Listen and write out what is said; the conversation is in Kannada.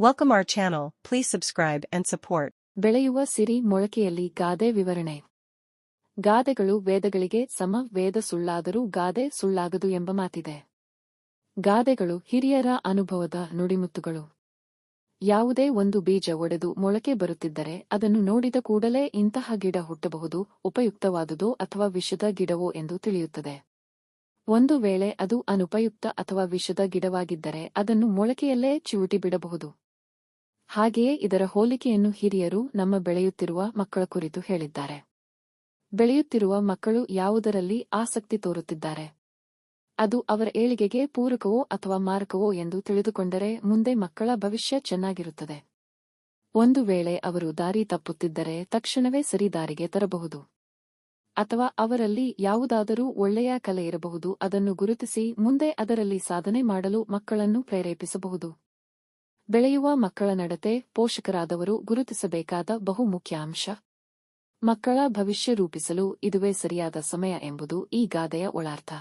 Welcome our channel, please subscribe and support. ಬೆಳೆಯುವ ಸಿರಿ ಮೊಳಕೆಯಲ್ಲಿ ಗಾದೆ ವಿವರಣೆ. ಗಾದೆಗಳು ವೇದಗಳಿಗೆ ಸಮ ವೇದ ಸುಳ್ಳಾದರೂ ಗಾದೆ ಸುಳ್ಳಾಗದು ಎಂಬ ಮಾತಿದೆ. ಗಾದೆಗಳು ಹಿರಿಯರ ಅನುಭವದ ನುಡಿಮುತ್ತುಗಳು. ಯಾವುದೇ ಒಂದು ಬೀಜ ಒಡೆದು ಮೊಳಕೆ ಬರುತ್ತಿದ್ದರೆ ಅದನ್ನು ನೋಡಿದ ಕೂಡಲೇ ಇಂತಹ ಗಿಡ ಹುಟ್ಟಬಹುದು ಉಪಯುಕ್ತವಾದುದೋ ಅಥವಾ ವಿಷದ ಗಿಡವೋ ಎಂದು ತಿಳಿಯುತ್ತದೆ. ಒಂದು ವೇಳೆ ಅದು ಅನುಪಯುಕ್ತ ಅಥವಾ ವಿಷದ ಗಿಡವಾಗಿದ್ದರೆ ಅದನ್ನು ಮೊಳಕೆಯಲ್ಲೇ ಚಿವುಟಿ ಬಿಡಬಹುದು. ಹಾಗೆಯೇ ಇದರ ಹೋಲಿಕೆಯನ್ನು ಹಿರಿಯರು ನಮ್ಮ ಬೆಳೆಯುತ್ತಿರುವ ಮಕ್ಕಳ ಕುರಿತು ಹೇಳಿದ್ದಾರೆ. ಬೆಳೆಯುತ್ತಿರುವ ಮಕ್ಕಳು ಯಾವುದರಲ್ಲಿ ಆಸಕ್ತಿ ತೋರುತ್ತಿದ್ದಾರೆ? ಅದು ಅವರ ಏಳಿಗೆಗೆ ಪೂರಕವೋ ಅಥವಾ ಮಾರಕವೋ ಎಂದು ತಿಳಿದುಕೊಂಡರೆ ಮುಂದೆ ಮಕ್ಕಳ ಭವಿಷ್ಯ ಚೆನ್ನಾಗಿರುತ್ತದೆ. ಒಂದು ವೇಳೆ ಅವರು ದಾರಿ ತಪ್ಪುತ್ತಿದ್ದರೆ ತಕ್ಷಣವೇ ಸರಿ ದಾರಿಗೆ ತರಬಹುದು. ಅಥವಾ ಅವರಲ್ಲಿ ಯಾವುದಾದರೂ ಒಳ್ಳೆಯ ಕಲೆ ಇರಬಹುದು, ಅದನ್ನು ಗುರುತಿಸಿ ಮುಂದೆ ಅದರಲ್ಲಿ ಸಾಧನೆ ಮಾಡಲು ಮಕ್ಕಳನ್ನು ಪ್ರೇರೇಪಿಸಬಹುದು. ಬೆಳೆಯುವ ಮಕ್ಕಳ ನಡತೆ ಪೋಷಕರಾದವರು ಗುರುತಿಸಬೇಕಾದ ಬಹುಮುಖ್ಯ ಅಂಶ. ಮಕ್ಕಳ ಭವಿಷ್ಯ ರೂಪಿಸಲು ಇದುವೇ ಸರಿಯಾದ ಸಮಯ ಎಂಬುದು ಈ ಗಾದೆಯ ಒಳಾರ್ಥ.